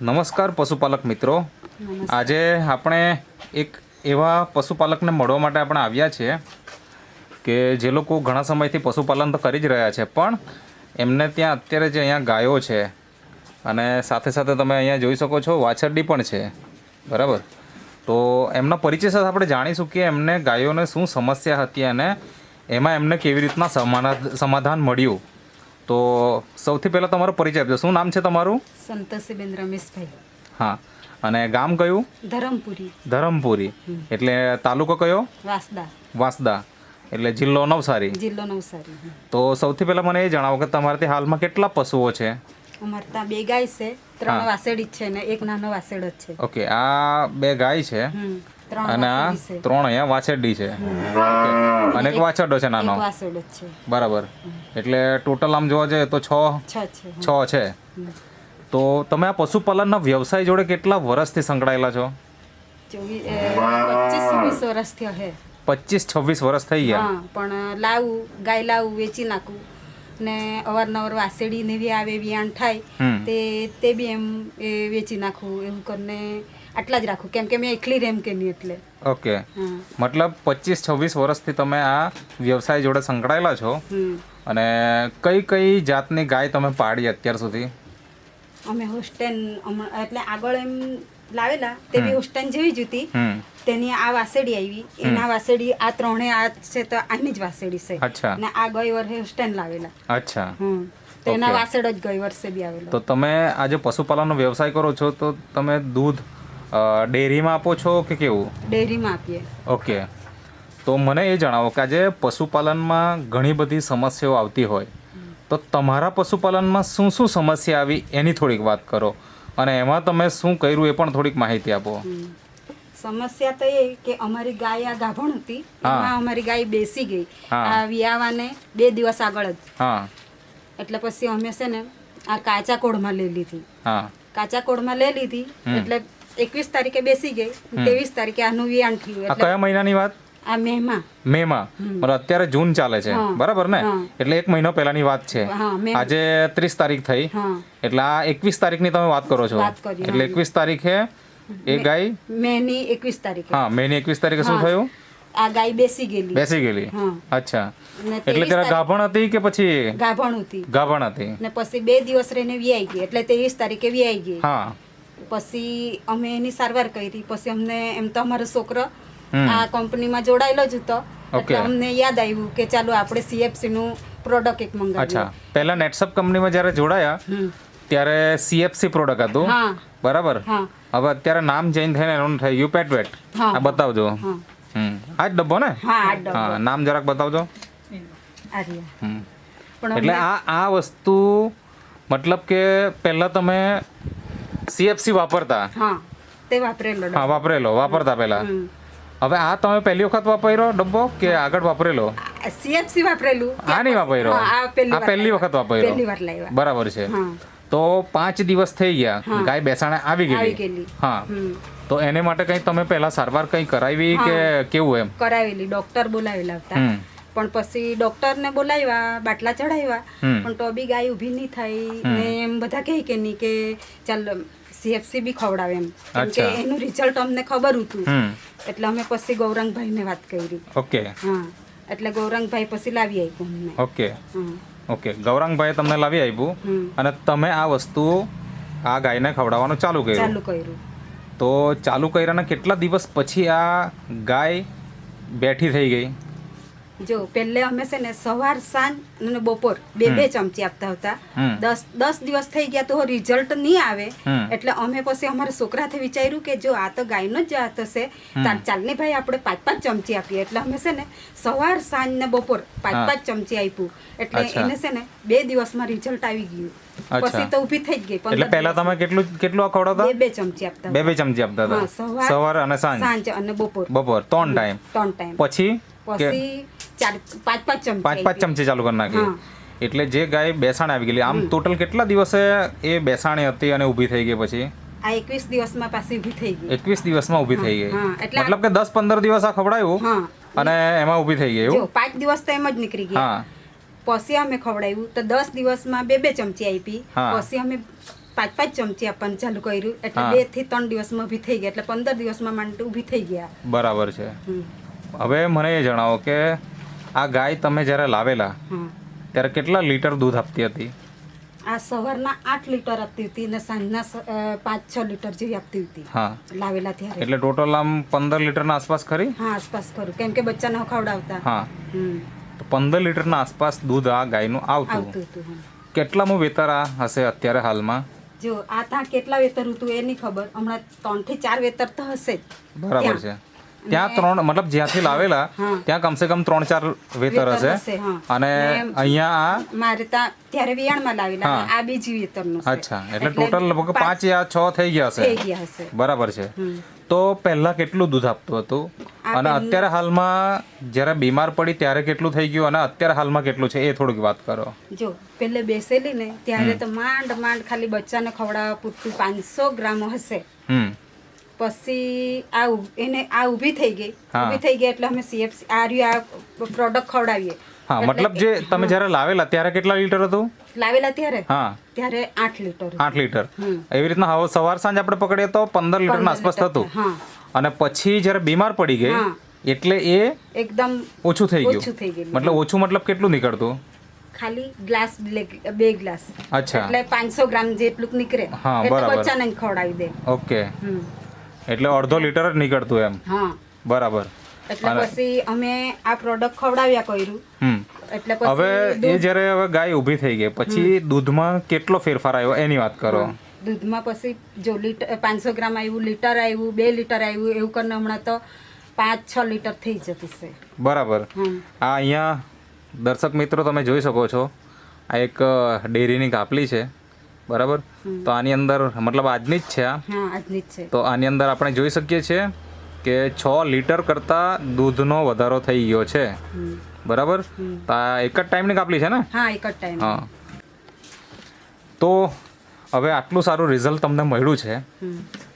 નમસ્કાર પશુપાલક મિત્રો. આજે આપણે એક એવા પશુપાલકને મળવા માટે આપણે આવ્યા છીએ કે જે લોકો ઘણા સમયથી પશુપાલન તો કરી જ રહ્યા છે પણ એમને ત્યાં અત્યારે જે અહીંયા ગાયો છે અને સાથે સાથે તમે અહીંયા જોઈ શકો છો વાછરડી પણ છે બરાબર? તો એમના પરિચય સાથે આપણે જાણીશું કે એમને ગાયોને શું સમસ્યા હતી અને એમાં એમને કેવી રીતના સમાધાન મળ્યું. તો સૌથી પહેલાં તમારો પરિચય આપજો. શું નામ છે તમારું? સંતોષીબેન રમેશભાઈ. હા. અને ગામ કયું? ધરમપુરી. ધરમપુરી. એટલે તાલુકો કયો? વાસદા. વાંસદા. એટલે જિલ્લો નવસારી. જિલ્લો નવસારી તો સૌથી પહેલાં મને એ જણાવો કે તમારે ત્યાં હાલમાં કેટલા પશુઓ છે? અમારે ત્યાં બે ગાય છે ત્રણ વાસેડી છે ને એક નાનો વાસેડ જ છે. ઓકે આ બે ગાય છે? અને આ ત્રણ અહીંયા વાછરડી છે. અને એક વાછરડો છે નાનો? બરાબર. એટલે ટોટલ આમ જોવા જઈએ તો છ છ છે તો તમે આ પશુપાલનના વ્યવસાય જોડે કેટલા વર્ષથી સંકળાયેલા છો? પચીસ છવ્વીસ વર્ષ થઈ ગયા? પણ લાવું ગાય લાવું વેચી નાખું. ને અવારનવાર વાસેડી ને બી આવે વિયાણ થાય તે તે બી એમ એ વેચી નાખું એવું કરીને આટલા જ રાખું. કેમ કે મેં એકલી રેમ કે નહીં એટલે. ઓકે. મતલબ પચીસ છવ્વીસ વર્ષથી તમે આ વ્યવસાય જોડે સંકળાયેલા છો? અને કઈ કઈ જાતની ગાય તમે પાડી અત્યાર સુધી? અમે હમણાં એટલે આગળ એમ લાવેલા તે બી હોસ્ટેન જેવી જ હતી. તેની આ વાસેડી આવી. એના વાસેડી આ ત્રણે આ છે તો આની જ વાસેડી છે. ને આ ગઈ વર્ષે હોસ્ટેન લાવેલા. અચ્છા. હમ. તો એના વાસેડ જ ગઈ વર્ષે બી આવેલો. તો તમે આજે પશુપાલનનો વ્યવસાય કરો છો તો તમે દૂધ ડેરીમાં આપો છો કે કેવું? ડેરીમાં આપીએ. ઓકે. તો મને એ જણાવો કે આજે પશુપાલનમાં ઘણી બધી સમસ્યાઓ આવતી હોય. તો તમારા પશુપાલનમાં શું શું સમસ્યા આવી એની થોડીક વાત કરો. અને એમાં તમે શું કર્યું એ પણ થોડીક માહિતી આપો. સમસ્યા તો એ કે અમારી ગાય આ ગાભણ હતી. એમાં અમારી ગાય બેસી ગઈ. આ વિયાવાને બે દિવસ આગળ જ. એટલે પછી અમે છે ને આ કાચા કોડમાં લઈ લીધી. કાચા કોડમાં લઈ લીધી. એટલે એકવીસ તારીખે બેસી ગઈ. ત્રેવીસ તારીખે આનું વિયાણ થયું. કયા મહિનાની વાત? આ મેમાં. મેમાં. બરાબર અત્યારે જૂન ચાલે છે. બરાબર ને? એટલે એક મહિનો પહેલાની વાત છે. આજે ત્રીસ તારીખ થઈ. એટલે આ એકવીસ તારીખની તમે વાત કરો છો. એટલે એકવીસ તારીખે એ ગાય મેની એકવીસ તારીખે. હા મેની એકવીસ તારીખે શું થયું? આ ગાય બેસી ગયેલી. બેસી ગયેલી. અચ્છા. એટલે ત્યારે ગાભણ હતી કે પછી ગાભણ હતી. ગાભણ હતી. ને પછી બે દિવસ રહીને વિયાઈ ગઈ. એટલે ત્રેવીસ તારીખે વિયાઈ ગઈ. હા. પછી અમે એની સારવાર કરી. પછી અમને એમ તો અમારો છોકરો. આ કંપનીમાં જોડાયેલો જ હતો. એટલે અમને યાદ આવ્યું કે ચાલો આપણે સીએફસી નું પ્રોડક્ટ એક મંગાવીએ. અચ્છા. પહેલા નેટસપ કંપનીમાં જ્યારે જોડાયા ત્યારે સીએફસી પ્રોડક્ટ હતું. હા. બરાબર? હા. હવે અત્યારે નામ ચેન્જ થઈને એનું થઈ ગયું પેટવેટ હા. આ બતાવજો. હા. આ જ ડબ્બો ને? હા આ ડબ્બો. હા નામ જરાક બતાવજો. એટલે આ આ વસ્તુ મતલબ કે પહેલા તમે સીએફસી વાપરતા? હા તે વાપરેલો હા વાપરેલો. વાપરતા પહેલા? હમ. હવે આ તમે પહેલી વખત વાપર્યો ડબ્બો કે આગળ વાપરેલો? સીએફસી વાપરેલું. આ નહીં વાપર્યો? આ પહેલી. વખત વાપર્યો? બરાબર છે. તો પાંચ દિવસ થઈ ગયા. ગાય બેસાણે આવી ગયેલી. હા. તો એને માટે કઈ તમે પહેલા સારવાર કઈ કરાવી કે કેવું એમ? કરાવેલી. ડોક્ટર બોલાવેલા હતા. પણ પછી ડોક્ટર ને બોલાવ્યા બાટલા ચડાવ્યા. પણ તો બી ગાય ઊભી નહીં થઈ. ને એમ બધા કહે કે નહીં કે ચાલ સીએફસી બી ખવડાવે એમ. કે એનું રિઝલ્ટ અમને ખબર હતું. એટલે અમે પછી ગૌરંગભાઈને વાત કરી. ઓકે. હા. એટલે ગૌરંગભાઈ પછી લાવી આપ્યું અમને. ઓકે. ઓકે. ગૌરંગભાઈ તમને લાવી આપ્યું અને તમે આ વસ્તુ આ ગાયને ખવડાવવાનું ચાલુ કર્યું. ચાલુ કર્યું. તો ચાલુ કર્યાના કેટલા દિવસ પછી આ ગાય બેઠી થઈ ગઈ? જો પહેલે અમે છે ને સવાર સાંજ અને બપોર બે બે ચમચી આપતા હતા. દસ દસ દિવસ થઈ ગયા તો રિઝલ્ટ નહીં આવે. એટલે અમે પછી અમારા છોકરાથી વિચાર્યું કે જો આ તો ગાયનો જ જાત હશે. ચાલને ભાઈ આપણે પાંચ પાંચ ચમચી આપીએ. એટલે અમે છે ને સવાર સાંજ ને બપોર પાંચ પાંચ ચમચી આપ્યું. એટલે એને છે ને બે દિવસમાં રિઝલ્ટ આવી ગયું. પછી તો ઊભી થઈ જ ગઈ એટલે પહેલા તમે કેટલું કેટલું ખવડાવતા બે બે ચમચી આપતા બે બે ચમચી આપતા હતા. સવાર- અને સાંજ. સાંજ અને બપોર. બપોર ત્રણ ટાઈમ ત્રણ ટાઈમ પછી? પછી પાંચ પાંચ ચમચી પાંચ પાંચ ચમચી ચાલુ કરી નાખી. એટલે જે ગાય બેસાણે આવી ગયેલી આમ ટોટલ કેટલા દિવસે એ બેસાણે હતી અને ઊભી થઈ ગઈ પછી? આ એકવીસ દિવસમાં પાછી ઊભી થઈ ગઈ. દિવસમાં ઊભી થઈ મતલબ કે દસ પંદર દિવસ આ ખવડાયું અને એમાં ઊભી થઈ ગઈ એવું? દિવસ તો એમ જ નીકળી ગયા. હા. પછી અમે ખવડાવ્યું તો દસ દિવસમાં બે બે ચમચી આપી. પછી અમે પાંચ પાંચ ચમચી આપવાનું ચાલુ કર્યું. એટલે બેથી ત્રણ દિવસમાં ઊભી થઈ ગયા. એટલે પંદર દિવસમાં માંડ ઊભી થઈ ગયા. બરાબર છે. હવે મને એ જણાવો કે આ ગાય તમે જ્યારે લાવેલા ત્યારે કેટલા લીટર દૂધ આપતી હતી? આ સવારના આઠ લીટર આપતી હતી અને સાંજના પાંચ છ લીટર જેવી આપતી હતી. હા. લાવેલા ત્યારે. એટલે ટોટલ આમ પંદર લીટરના આસપાસ ખરી? હા આસપાસ ખરું. કેમ કે બચ્ચાને ખવડાવતા. હા. તો પંદર લીટરના આસપાસ દૂધ આ ગાયનું આવતું. હતું. કેટલામું વેતર આ હશે અત્યારે હાલમાં? જો આ ત્યાં કેટલા વેતર હતું એ નહીં ખબર. હમણાં ત્રણથી ચાર વેતર તો હશે બરાબર છે. ત્યાં ત્રણ મતલબ જ્યાંથી લાવેલા. ત્યાં કમસે કમ ત્રણ ચાર વેતર હશે. અને અહીંયા આ મારે ત્યાં ત્યારે વિયાણમાં લાવેલા આ બીજી વેતરનું અચ્છા એટલે ટોટલ લગભગ પાંચ યા છ થઈ ગયા હશે. બરાબર છે. તો પહેલા કેટલું દૂધ આપતું હતું? અને અત્યારે હાલમાં જ્યારે બીમાર પડી ત્યારે કેટલું થઈ ગયું અને અત્યારે હાલમાં કેટલું છે એ થોડીક વાત કરો. જો પેલે બેસેલી ને ત્યારે તો માંડ માંડ ખાલી બચ્ચાને ખવડાવવા પૂરતું પાંચસો ગ્રામ હશે. હમ. પછી આ એને આ ઊભી થઈ ગઈ. ઊભી થઈ ગઈ એટલે અમે સીએફસી આ રહ્યું આ પ્રોડક્ટ ખવડાવીએ. હા મતલબ જે તમે જ્યારે લાવેલા ત્યારે કેટલા લીટર હતું? લાવેલા ત્યારે? હા. ત્યારે આઠ લીટર આઠ લીટર. એવી રીતના હવે સવાર સાંજ આપણે પકડીએ તો પંદર લીટરના આસપાસ થતું. અને પછી જ્યારે બીમાર પડી ગઈ એટલે એ એકદમ ઓછું થઈ ગયું. મતલબ ઓછું મતલબ કેટલું નીકળતું? ખાલી ગ્લાસ બે ગ્લાસ. અચ્છા. એટલે પાંચસો ગ્રામ જેટલું નીકળે. હા, બરાબર. બચ્ચાને ખવડાવી દે. ઓકે. એટલે અડધો લીટર જ નીકળતું એમ. હા. બરાબર. એટલે પછી અમે આ પ્રોડક્ટ ખવડાવ્યા કર્યું. હમ. એટલે હવે એ જ્યારે હવે ગાય ઊભી થઈ ગઈ પછી દૂધમાં કેટલો ફેરફાર આવ્યો? એની વાત કરો. દૂધમાં પછી જો લીટર પાંચસો ગ્રામ આવ્યું લીટર આવ્યું બે લીટર આવ્યું એવું કરીને હમણાં તો પાંચ છ લીટર થઈ જતી છે. બરાબર. આ અહીંયા દર્શક મિત્રો તમે જોઈ શકો છો. આ એક ડેરીની કાપલી છે. બરાબર? તો આની અંદર મતલબ આજની જ છે આ? આજની જ છે. તો આની અંદર આપણે જોઈ શકીએ છીએ કે છ લીટર કરતાં દૂધનો વધારો થઈ ગયો છે. બરાબર? તો આ એક જ ટાઈમની કાપલી છે ને? હા એક જ ટાઈમ હા. તો હવે આટલું સારું રિઝલ્ટ તમને મળ્યું છે.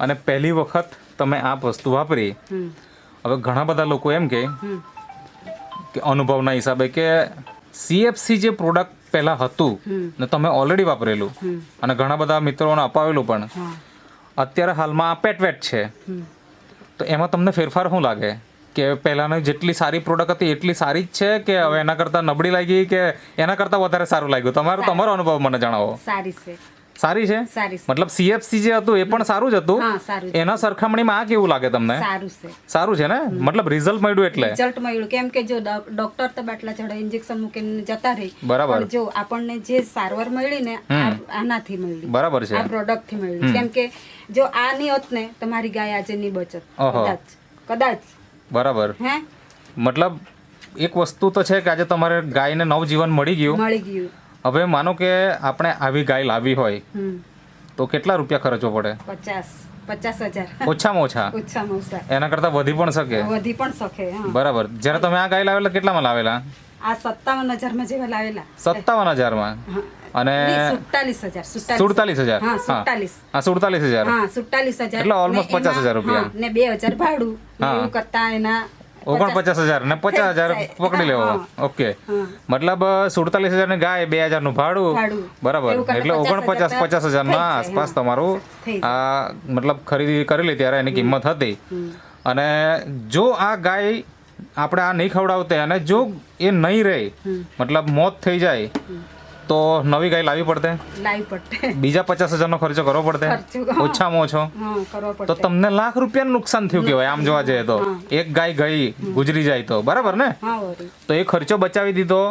અને પહેલી વખત તમે આ વસ્તુ વાપરી. હવે ઘણા બધા લોકો એમ કે અનુભવના હિસાબે કે સીએફસી જે પ્રોડક્ટ પહેલાં હતું ને તમે ઓલરેડી વાપરેલું. અને ઘણા બધા મિત્રોને અપાવેલું પણ. અત્યારે હાલમાં પેટવેટ છે. તો એમાં તમને ફેરફાર શું લાગે? કે પહેલાંની જેટલી સારી પ્રોડક્ટ હતી એટલી સારી જ છે કે હવે એના કરતાં નબળી લાગી કે એના કરતાં વધારે સારું લાગ્યું? તમારો તમારો અનુભવ મને જણાવો. સારી છે. સારી છે? મતલબ સીએફસી જે હતું એ પણ સારું જ હતું. એના સરખામણીમાં આ કેવું લાગે તમને? સારું છે. સારું છે ને? મતલબ રિઝલ્ટ મળ્યું એટલે. રિઝલ્ટ મળ્યું. કેમ કે જો ડોક્ટર તો બાટલા ચડે ઇન્જેક્શન મૂકીને જતા રહી. બરાબર. જો આપણને જે સારવાર મળી ને આ- આનાથી મળી. બરાબર છે. આ પ્રોડક્ટથી મળી કેમ કે જો આ ની હોત ને તમારી ગાય આજે ની બચત. કદાચ. કદાચ. બરાબર. હે? મતલબ એક વસ્તુ તો છે કે આજે તમારે ગાયને નવજીવન મળી ગયું. મળી ગયું. હવે માનો કે આપણે આવી ગાય લાવી હોય તો કેટલા રૂપિયા ખર્ચવો પડે? પચાસ. પચાસ હજાર. ઓછામાં ઓછા? ઓછામાં ઓછા. એના કરતાં વધી પણ શકે? વધી પણ શકે બરાબર. જ્યારે તમે આ ગાય લાવેલા કેટલામાં લાવેલા? આ સત્તાવન હજારમાં જેવા લાવેલા. સત્તાવન હજારમાં. અને સુડતાલીસ હજાર સુડતાલીસ. હજાર? હા સુડતાલીસ. હા સુડતાલીસ હજાર. હા સુડતાલીસ હજાર. એટલે ઓલમોસ્ટ પચાસ હજાર રૂપિયા. ને બે હજાર ભાડું. કરતા એના ઓગણપચાસ હજાર ને પચાસ હજાર પકડી લેવો. ઓકે. મતલબ સુડતાલીસ હજારની ગાય બે હજારનું ભાડું. બરાબર. એટલે ઓગણપચાસ પચાસ હજાર ના આસપાસ તમારું આ મતલબ ખરીદી કરેલી ત્યારે એની કિંમત હતી. અને જો આ ગાય આપણે આ નહીં ખવડાવતે અને જો એ નહીં રહે મતલબ મોત થઈ જાય તો નવી ગાય લાવી પડતે? લાવી પડતે. બીજા પચાસ હજારનો ખર્ચો કરવો પડતે? ઓછામાં ઓછો? તો તમને લાખ રૂપિયાનું નુકસાન થયું કહેવાય આમ જોવા જઈએ તો. એક ગાય ગઈ ગુજરી જાય તો. બરાબર ને? તો એ ખર્ચો બચાવી દીધો.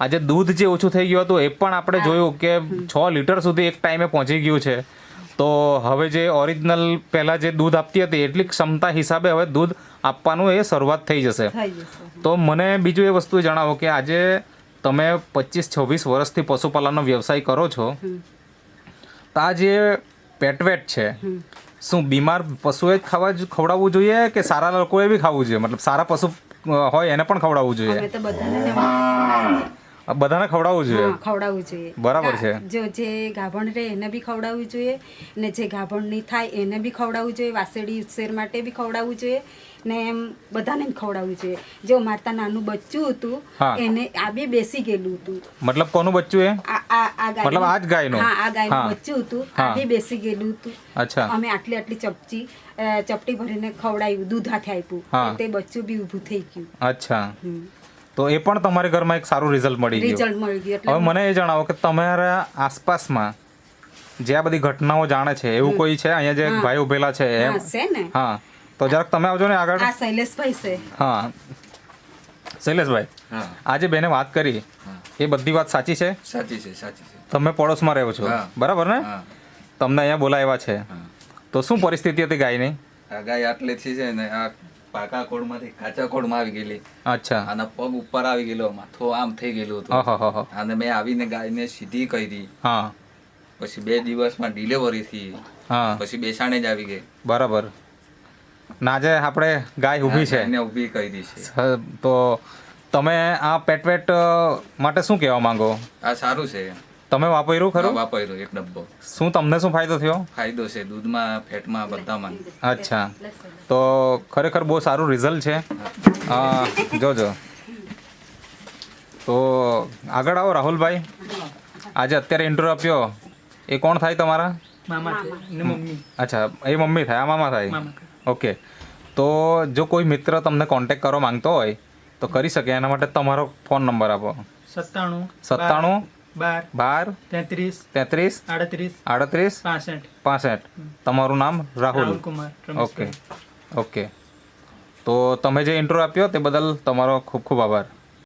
આજે દૂધ જે ઓછું થઈ ગયું હતું એ પણ આપણે જોયું કે છ લીટર સુધી એક ટાઈમે પહોંચી ગયું છે. તો હવે જે ઓરિજિનલ પહેલાં જે દૂધ આપતી હતી એટલી ક્ષમતા હિસાબે હવે દૂધ આપવાનું એ શરૂઆત થઈ જશે. તો મને બીજું એ વસ્તુ જણાવો કે આજે તમે પચીસ છવ્વીસ વર્ષથી પશુપાલનનો વ્યવસાય કરો છો તો આ જે પેટવેટ છે શું બીમાર પશુએ જ ખાવા જ- ખવડાવવું જોઈએ કે સારા લોકોએ બી ખાવું જોઈએ? મતલબ સારા પશુ હોય એને પણ ખવડાવવું જોઈએ? બધાને ખવડાવવું જોઈએ? ખવડાવવું જોઈએ. બરાબર છે. જો જે ગાભણ રહે એને બી ખવડાવવું જોઈએ ને જે ગાભણ નહીં થાય એને બી ખવડાવવું જોઈએ વાસેડી ઉછેર માટે બી ખવડાવવું જોઈએ ને એમ બધાને ખવડાવવું જોઈએ. જો મારતા નાનું બચ્ચું હતું એને આ બે બેસી ગયેલું હતું. મતલબ કોનું બચ્ચું એ? મતલબ આ જ ગાયનું? હા આ ગાયનું બચ્ચું હતું. આ બી બેસી ગયેલું હતું. અચ્છા. અમે આટલી આટલી ચપચી ચપટી ભરીને ખવડાવ્યું દૂધ હાથે આપ્યું. તે બચ્ચું બી ઊભું થઈ ગયું. અચ્છા. તો એ પણ તમારા ઘરમાં એક સારું રિઝલ્ટ મળી ગયું. રિઝલ્ટ મળી ગયું હવે મને એ જણાવો કે તમારા આસપાસમાં જે આ બધી ઘટનાઓ જાણે છે એવું કોઈ છે? અહીંયા જે હા. ભાઈ ઉભેલા છે એમ? હા છે ને. હા. તો જરાક તમે આવજો ને આગળ. આ શૈલેષભાઈ છે. હા. શૈલેષભાઈ આજે બેને વાત કરી. એ બધી વાત સાચી છે? સાચી છે સાચી છે. તમે પડોશમાં રહો છો. બરાબર ને? તમને અહીંયા બોલાવ્યા છે. તો શું પરિસ્થિતિ હતી ગાયની? આ ગાય આટલેથી છે ને આ પાકા કોળમાંથી કાચા કોળમાં આવી ગયેલી. અચ્છા. અને પગ ઉપર આવી ગયેલો માથો આમ થઈ ગયેલું હતું. અને મેં આવીને ગાયને સીધી કરી. હા. પછી બે દિવસમાં ડિલિવરી થઈ. હા. પછી બેસાણે જ આવી ગઈ. બરાબર. નાજે આપણે ગાય ઊભી છે. એને ઊભી કરી છે. સ- તો તમે આ પેટ પેટ માટે શું કહેવા માંગો? આ સારું છે. તમે વાપર્યું ખરું? વાપર્યું એક ડબ્બો. શું તમને શું ફાયદો થયો? ફાયદો છે દૂધમાં ફેટમાં બધામાં. અચ્છા. તો ખરેખર બહુ સારું રિઝલ્ટ છે. જોજો તો આગળ આવો રાહુલભાઈ. આજે અત્યારે ઇન્ટરવ્યુ આપ્યો. એ કોણ થાય તમારા? મામા છે ને મમ્મી. અચ્છા એ મમ્મી થાય આ મામા થાય. ઓકે. તો જો કોઈ મિત્ર તમને કોન્ટેક્ટ કરવા માંગતો હોય તો કરી શકે. એના માટે તમારો ફોન નંબર આપો. સત્તાણું સત્તાણું બાર. બાર. તેત્રીસ. તેત્રીસ. આડત્રીસ. આડત્રીસ. પાસઠ. પાસઠ. તમારું નામ? રાહુલ. રાહુલ કુમાર ઓકે. ઓકે. તો તમે જે ઇન્ટરવ્યુ આપ્યો તે બદલ તમારો ખૂબ ખૂબ આભાર.